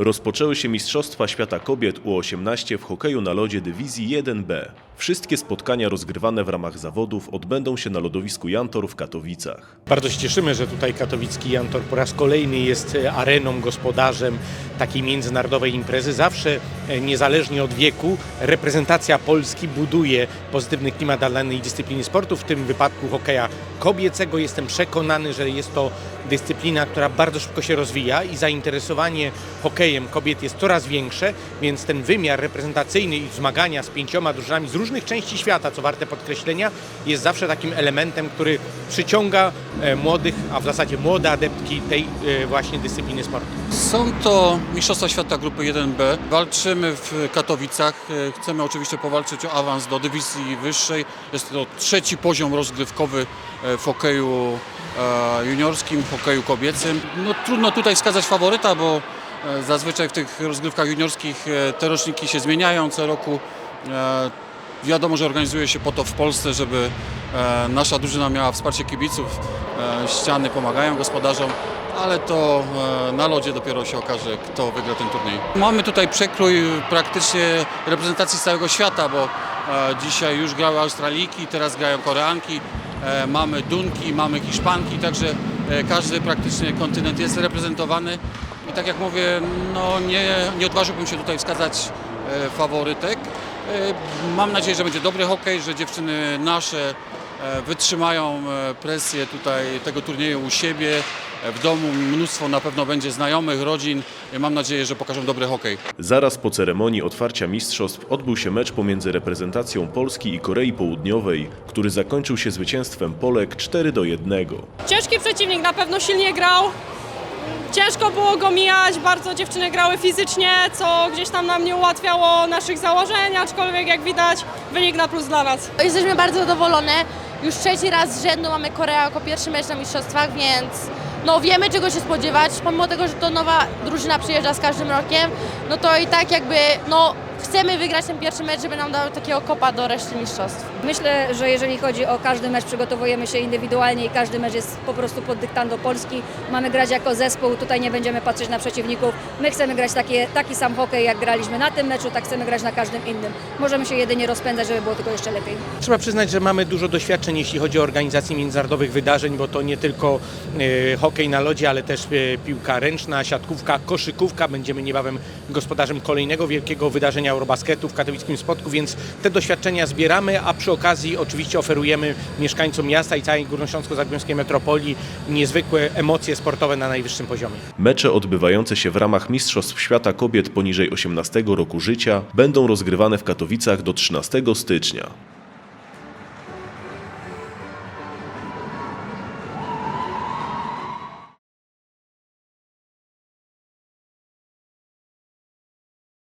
Rozpoczęły się Mistrzostwa Świata Kobiet U18 w hokeju na lodzie dywizji 1B. Wszystkie spotkania rozgrywane w ramach zawodów odbędą się na lodowisku Jantor w Katowicach. Bardzo się cieszymy, że tutaj katowicki Jantor po raz kolejny jest e, areną, gospodarzem takiej międzynarodowej imprezy. Zawsze, e, niezależnie od wieku, reprezentacja Polski buduje pozytywny klimat dla danej dyscypliny sportu, w tym wypadku hokeja kobiecego. Jestem przekonany, że jest to dyscyplina, która bardzo szybko się rozwija i zainteresowanie hokejem kobiet jest coraz większe, więc ten wymiar reprezentacyjny i zmagania z pięcioma drużynami z różnych części świata, co warte podkreślenia, jest zawsze takim elementem, który przyciąga e, młodych, a w zasadzie młode adeptki tej e, właśnie dyscypliny sportu. Są to Mistrzostwa Świata Grupy 1B. Walczymy w Katowicach. E, Chcemy oczywiście powalczyć o awans do dywizji wyższej. Jest to trzeci poziom rozgrywkowy w hokeju juniorskim, hokeju kobiecym. No, trudno tutaj wskazać faworyta, bo e, zazwyczaj w tych rozgrywkach juniorskich e, te roczniki się zmieniają co roku. E, Wiadomo, że organizuje się po to w Polsce, żeby nasza drużyna miała wsparcie kibiców. Ściany pomagają gospodarzom, ale to na lodzie dopiero się okaże, kto wygra ten turniej. Mamy tutaj przekrój praktycznie reprezentacji z całego świata, bo dzisiaj już grały Australijki, teraz grają Koreanki, mamy Dunki, mamy Hiszpanki, także każdy praktycznie kontynent jest reprezentowany. I tak jak mówię, no nie, nie odważyłbym się tutaj wskazać e, faworytek. E, Mam nadzieję, że będzie dobry hokej, że dziewczyny nasze e, wytrzymają e, presję tutaj tego turnieju u siebie. E, W domu mnóstwo na pewno będzie znajomych, rodzin. E, Mam nadzieję, że pokażą dobry hokej. Zaraz po ceremonii otwarcia mistrzostw odbył się mecz pomiędzy reprezentacją Polski i Korei Południowej, który zakończył się zwycięstwem Polek 4 do 1. Ciężki przeciwnik, na pewno silnie grał. Ciężko było go mijać, bardzo dziewczyny grały fizycznie, co gdzieś tam nam nie ułatwiało naszych założeń, aczkolwiek jak widać wynik na plus dla nas. Jesteśmy bardzo zadowolone. Już trzeci raz z rzędu mamy Koreę jako pierwszy mecz na mistrzostwach, więc no wiemy czego się spodziewać. Pomimo tego, że to nowa drużyna przyjeżdża z każdym rokiem, no to i tak jakby no chcemy wygrać ten pierwszy mecz, żeby nam dał takiego kopa do reszty mistrzostw. Myślę, że jeżeli chodzi o każdy mecz, przygotowujemy się indywidualnie i każdy mecz jest po prostu pod dyktando Polski. Mamy grać jako zespół, tutaj nie będziemy patrzeć na przeciwników. My chcemy grać takie, taki sam hokej, jak graliśmy na tym meczu, tak chcemy grać na każdym innym. Możemy się jedynie rozpędzać, żeby było tylko jeszcze lepiej. Trzeba przyznać, że mamy dużo doświadczeń, jeśli chodzi o organizację międzynarodowych wydarzeń, bo to nie tylko e, hokej na lodzie, ale też e, piłka ręczna, siatkówka, koszykówka. Będziemy niebawem gospodarzem kolejnego wielkiego wydarzenia Eurobasketu w katowickim Spotku, więc te doświadczenia zbieramy, a przy okazji oczywiście oferujemy mieszkańcom miasta i całej górnośląsko-zagłębskiej metropolii niezwykłe emocje sportowe na najwyższym poziomie. Mecze odbywające się w ramach Mistrzostw Świata Kobiet poniżej 18 roku życia będą rozgrywane w Katowicach do 13 stycznia.